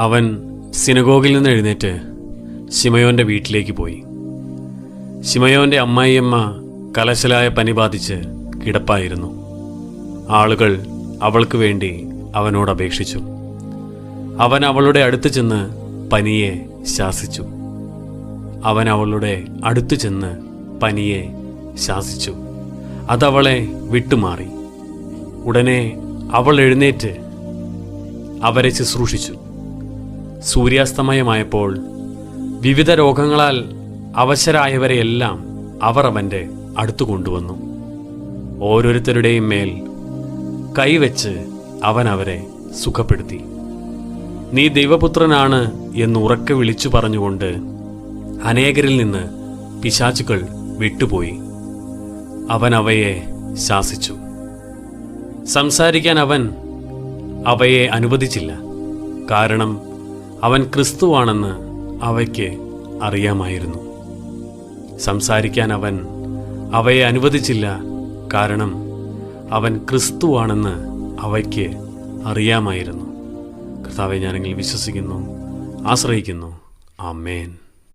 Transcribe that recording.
അവൻ സിനഗോഗിൽ നിന്ന് എഴുന്നേറ്റ് ശിമയോന്റെ വീട്ടിലേക്ക് പോയി. ശിമയോന്റെ അമ്മായിയമ്മ കലശലായ പനി ബാധിച്ച് കിടപ്പായിരുന്നു. ആളുകൾ അവൾക്ക് വേണ്ടി അവനോട് അപേക്ഷിച്ചു. അവൻ അവളുടെ അടുത്ത് ചെന്ന് പനിയെ ശാസിച്ചു. അവൻ അവളുടെ അടുത്ത് ചെന്ന് പനിയെ ശാസിച്ചു. അതവളെ വിട്ടുമാറി. ഉടനെ അവൾ എഴുന്നേറ്റ് അവരെ ശുശ്രൂഷിച്ചു. സൂര്യാസ്തമയമായപ്പോൾ വിവിധ രോഗങ്ങളാൽ അവശരായവരെയെല്ലാം അവർ അവന്റെ അടുത്തു കൊണ്ടുവന്നു. ഓരോരുത്തരുടെയും മേൽ കൈവച്ച് അവൻ അവരെ സുഖപ്പെടുത്തി. നീ ദൈവപുത്രനാണ് എന്ന് ഉറക്കെ വിളിച്ചു പറഞ്ഞുകൊണ്ട് അനേകരിൽ നിന്ന് പിശാചുക്കൾ വിട്ടുപോയി. അവൻ അവയെ ശാസിച്ചു. സംസാരിക്കാൻ അവൻ അവയെ അനുവദിച്ചില്ല. കാരണം അവൻ ക്രിസ്തുവാണെന്ന് അവയ്ക്ക് അറിയാമായിരുന്നു. സംസാരിക്കാൻ അവൻ അവയെ അനുവദിച്ചില്ല. കാരണം അവൻ ക്രിസ്തുവാണെന്ന് അവയ്ക്ക് അറിയാമായിരുന്നു. കർത്താവെ ഞാനെങ്കിൽ വിശ്വസിക്കുന്നു ആശ്രയിക്കുന്നു. ആമേൻ.